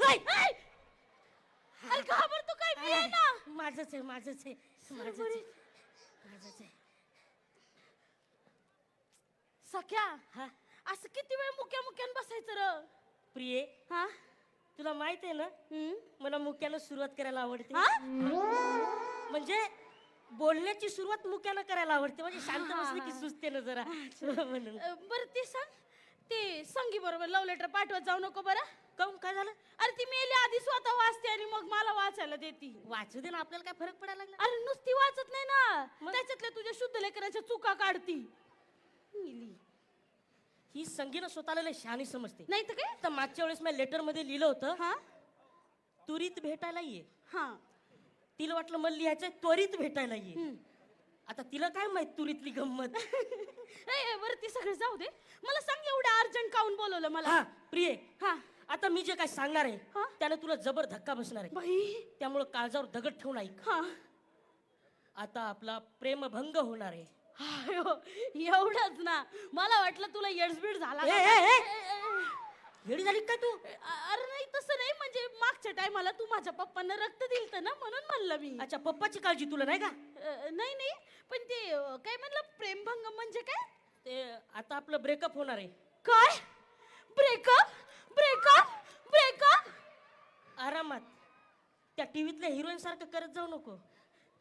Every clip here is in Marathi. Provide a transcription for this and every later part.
हाय! अरे घाबरतो काय मी आहे ना? माझच आहे माझच आहे माझच आहे माझच आहे. सख्या हा? असं किती वेळ मुक्या मुक्यान बसायचं र? प्रिये हा? तुला माहीत आहे ना? हम्म? मला मुक्यानं सुरुवात करायला आवडते. हा? म्हणजे बोलण्याची सुरुवात मुक्यानं करायला आवडते. म्हणजे शांत बसली की. सुचते ना जरा. म्हणून. अ, बरं ते सांग. ते संगी बरोबर लव लेटर पाठवत जाऊ नको बरं. काऊन काय झालं? अरे ती मेली आधी स्वतः वाचते आणि मग मला वाचायला देती. वाचू दे ना आपल्याला काय फरक पडायला लागला? अरे नुसती वाचत नाही ना. मग? त्याच्यातल्या तुझ्या शुद्ध लेखनाच्या चुका काढती. मेली. ही संगीनं स्वतःला लय शहाणी समजते. नाही तर काय? तर मागच्या वेळेस मी लेटरमध्ये लिहिलं होतं हा? त्वरित भेटायला ये. हा. तिला वाटलं मला लिहायचंय त्वरित भेटायला ये. हम्म. आता तिला काय माहीत तुरीतली गंमत? ए, बरं ते सगळं जाऊ दे. मला सांग एवढं अर्जंट काऊन बोलवलं मला. हा प्रिये हा. आता मी जे काय सांगणार आहे हा? त्याने तुला जबर धक्का बसणार आहे. बाई. त्यामुळं काळजावर दगड ठेवून ऐक. हा. आता आपला प्रेमभंग होणार आहे. अयो, एवढंच ना. मला वाटलं तुला येडसबीड झाला. ए, का ए, काय? ए. ए, ए, येडी झाली काय तू? अरे नाही तसं नाही मागच्या टायमाला तू माझ्या पप्पांना रक्त दिलत ना म्हणून म्हणलं मी. अच्छा पप्पाची काळजी तुला नाही का? अ, नाही नाही. पण ते अ, काय म्हणलं प्रेमभंग म्हणजे काय? ते आता आपलं ब्रेकअप होणार आहे. काय? ब्रेकअप ब्रेकअप ब्रेकअप आरामात. त्या टीव्हीतल्या हिरोईन सारखं करत जाऊ नको.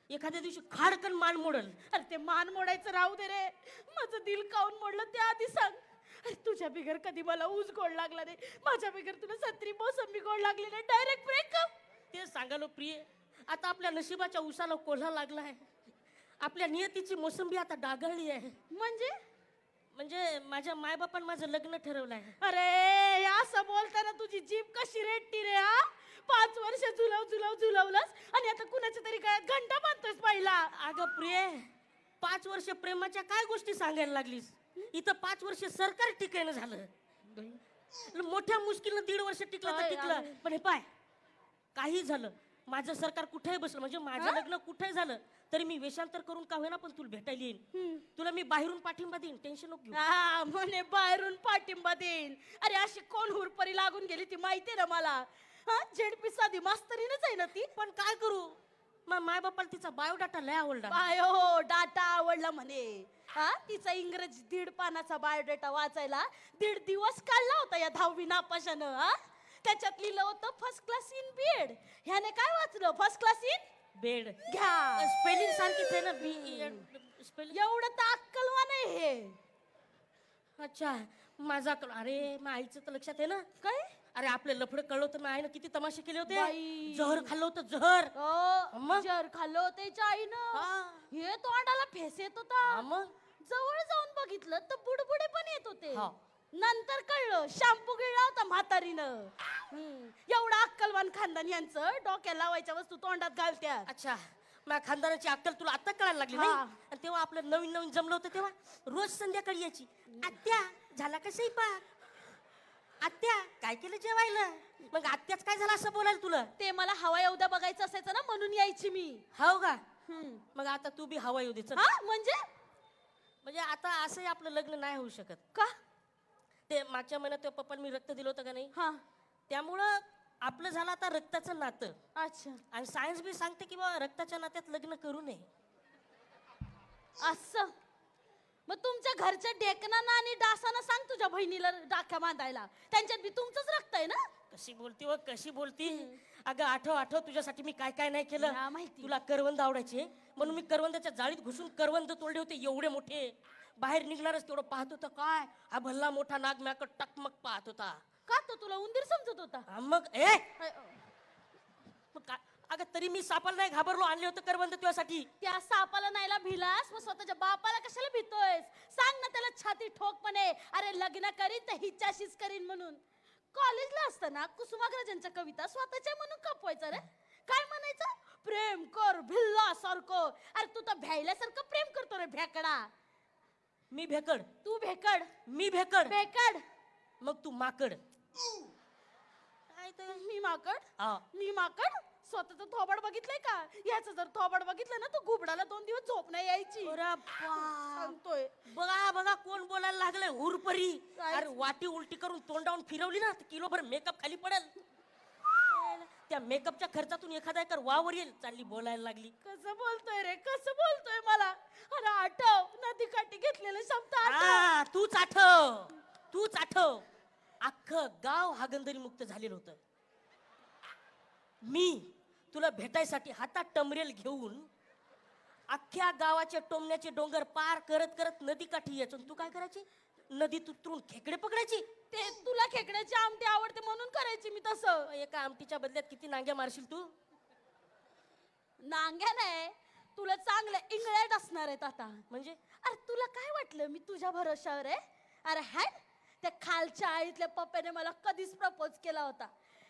एखाद्या दिवशी खाडकन मान मोडल. अरे ते मान मोडायचं राहू दे रे. माझं दिल काऊन मोडलं ते आधी सांग. अरे तुझ्या बिगर कधी मला ऊस गोड लागला नाही माझ्या बिगर तुला सत्री मोसंबी गोड लागली नाही डायरेक्ट ब्रेकअप ते सांगालो प्रिय आता आपल्या नशिबाच्या उसाला कोल्हा लागलाय आपल्या नियतीची मोसंबी आता डागळली आहे. म्हणजे? म्हणजे माझ्या मायबापान माझं लग्न ठरवलं आहे. अरे असं बोलताना तुझी जीभ कशी रेटती रे हा? पाच वर्ष झुलव झुलव झुलवलंस आणि आता कुणाच्या तरी काय घंटा बांधतोस पहिला. अगं प्रिय पाच वर्ष प्रेमाच्या काय गोष्टी सांगायला लागलीस? इथं पाच वर्ष सरकार टिकायनं झालं. मोठ्या मुश्किलनं दीड वर्ष टिकलं तर टिकलं? पण हे पाय काही झालं. माझं सरकार कुठेही बसलं म्हणजे माझं लग्न कुठेही झालं तरी मी वेषांतर करून का होईना पण तुला भेटायला येईन. तुला मी बाहेरून पाठिंबा देईन टेन्शन नको. हा म्हणे बाहेरून पाठिंबा देईन. अरे अशी कोण हुरपरी लागून गेली ती माहिती ना मला? हा झेडपी साधी मास्तरीनच आहे ना ती. पण काय करू? मग माय बापाला तिचा बायोडाटा लय आवडला. बायो डाटा आवडला म्हणे. हा? तिचा इंग्रजी दीड पानाचा बायोडेटा वाचायला दीड दिवस काढला होता या दहावी नापाशानं हा? त्याच्यात लिहिलं होतं फर्स्ट क्लास इन बीएड ह्याने काय वाचलं? फर्स्ट क्लास इन बेड घ्या. स्पेलिंग सारखीच आहे ना बी स्पेलिंग एवढं तर अक्कलवा नाही हे. अच्छा माझा अरे मग आईचं तर लक्षात आहे ना. काय? अरे आपले लफडं कळलं होतं आईनं? किती तमाशे केले होते? बाई. जहर खाल्लं होतं जहर. हो? जर खाल्लं होतं त्याच्या आईनं. हा. तोंडाला फेस येत होता. मग? जवळ जाऊन बघितलं तर बुडबुडे पण येत होते. हा. नंतर कळलं शॅम्पू गिळला होता म्हातारीनं. हम्म. एवढं अक्कलवान खानदान यांचं डोक्याला लावायच्या वस्तू तोंडात घालत्यात. अच्छा. माझ्या खानदानाची अक्कल तुला आता कळायला लागली हा. आणि तेव्हा आपलं नवीन नवीन जमलं होतं तेव्हा? रोज संध्याकाळी यायची. आत्या झाला का स्वयंपाक? आत्या काय केलं जेवायला? मग आत्याच काय झालं असं बोलायला तुला? ते मला हवा द्या बघायचं असायचं ना म्हणून यायची मी. हो का? हम्म. मग आता तू बी हवा येऊ दे चल. हा म्हणजे? म्हणजे आता असंही आपलं लग्न नाही होऊ शकत. का? ते मागच्या महिन्यात त्या पप्पांनी रक्त दिलं होतं का नाही? हा. त्यामुळं आपलं झालं आता रक्ताचं नातं. अच्छा. आणि सायन्स बी सांगते की बाबा रक्ताच्या नात्यात लग्न करू नये. असं. मग तुमच्या घरच्या डेकनानं आणि डासानं सांग तुझ्या बहिणीला डाक्या बांधायला. त्यांच्यात बी तुमचंच रक्त आहे ना? कशी बोलती व कशी बोलती? अगं आठव आठव तुझ्यासाठी मी काय काय नाही केलं. हा, माहिती. तुला करवंद आवडायचे. म्हणून मी करवंदाच्या जाळीत घुसून करवंद तोडले होते एवढे मोठे. बाहेर निघणारच तेवढं पाहत होतं काय? हा भल्ला मोठा नाग मॅक टकमक पाहत होता. का तो तुला उंदीर समजत होता? हा, मग ए! अ- तरी मी सापाला नाही घाबरलो आणले होते करवंद तुझ्यासाठी. त्या सापाला नाहीला भिलास मग स्वतःच्या बापाला कशाला भीतोयस? सांग ना त्याला छाती ठोकपणे अरे लग्न करीन तर हिच्याशीच करीन म्हणून. कॉलेजला असताना कुसुमाग्रजांच्या कविता स्वतःच्या म्हणून कपवायचं रे. काय म्हणायचं? प्रेम कर भिल्ला सारखं अरे तू तर भ्यायल्यासारखं प्रेम करतो रे भेकडा मी भेकड. तू भेकड. मी भेकड. भेकड. मग तू माकड. काय तर? मी माकड? हा. मी माकड? स्वतःच थोबाड बघितलंय का? याचं जर थोबाड बघितलं ना तर घुबडाला दोन दिवस झोप नाही यायची. अरे बाप. सांगतोय. बघा बघा कोण बोलायला लागलंय हुरपरी. काय? अरे वाटी उलटी करून तोंडावून फिरवली ना तर किलोभर मेकअप खाली पडेल. त्या मेकअपच्या खर्चातून एखादा एकर वावर येईल चालली बोलायला लागली. कसं बोलतोय रे? कसं बोलतोय मला? अरे आठव नदी काठी घेतलेलं शब्द आठव. तूच आठव. तूच आठव. अख्खं गाव हागंदरी मुक्त झालेलं होतं. मी तुला भेटायसाठी हातात टमरेल घेऊन अख्ख्या गावाचे टोमण्याचे डोंगर पार करत करत नदी काठी यायचो. आणि तू काय करायची? नदीत उतरून खेकडे पकडायची? ते तुला खेकड्याची आमटी आवडते म्हणून करायची मी तसं. एका आमटीच्या बदल्यात किती नांग्या मारशील तू? नांग्या नाही तुला चांगलं इंगळ्यात असणार आहेत आता. म्हणजे? अरे तुला काय वाटलं मी तुझ्या भरोशावर आहे? अरे हाय त्या खालच्या आईतल्या पप्प्याने मला कधीच प्रपोज केला होता.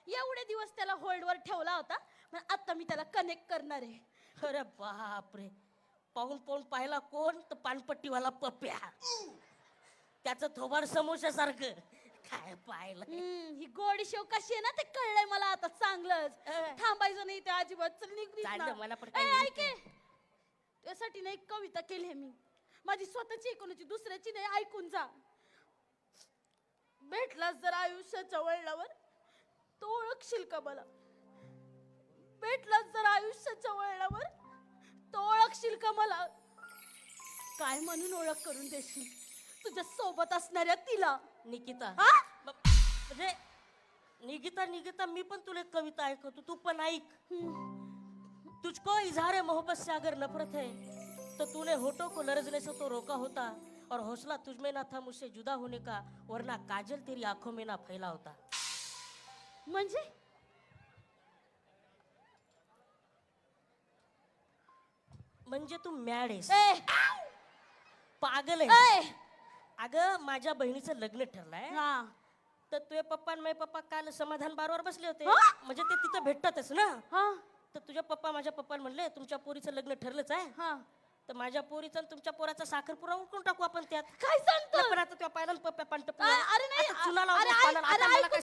एवढे दिवस त्याला होल्डवर ठेवला होता पण आता मी त्याला कनेक्ट करणार आहे. अरे बापरे. पाहून पाहून पाहिला कोण? तर पानपट्टीवाला पप्प्या त्याचं थोबाड समोशासारखं काय पाहिलं? हम्म, ही गोडी शेव कशी आहे ना ते कळलंय मला आता चांगलंच. थांबायचं नाही ते अजिबात. चल निघ निघ चाललं, ना. मला पण ए, काही ऐक हे. त्यासाठी ना एक कविता केली आहे मी. माझी स्वतःची आहे, कोणाची दुसऱ्याची नाही. ऐकून जा. भेटलास जर आयुष्याच्या वळणावर तो ओळखशील का मला? भेटलास जर आयुष्याच्या वळणावर तो ओळखशील का मला? काय म्हणून ओळख करून देशील? तुझ्या सोबत असणाऱ्या तिला. निकिता. हा? ब- म्हणजे निकिता निकिता मी पण तुला एक कविता ऐकवतो. तू पण ऐक. हम्म. तुझको इजहार मोहब्बत से अगर नफरत है. तो तूने होठों को लरजने से तो रोका होता और हौसला तुझ में ना था मुझसे जुदा होने का वरना काजल तेरी आंखों में ना फैला होता। म्हणजे? म्हणजे तू मॅड आहेस. ए, पागल आहे ए. अगं माझ्या बहिणीचं लग्न ठरलंय. हा. तर तुझे पप्पा आणि माझे पप्पा काल समाधान बारवर बसले होते. हा? म्हणजे ते तिथं भेटतातच ना? हा, तर तुझ्या पप्पा माझ्या पप्पा म्हणले तुमच्या पोरीचं लग्न ठरलंच आहे. हा. तर माझ्या पोरीचं आणि तुमच्या पोराचा साखरपुरा उकळून टाकू आपण त्यात. काय सांगतो पण आता तुझ्या पाहिला पप्पा पांट अरे नाही, अरे ऐक- अरे ऐकू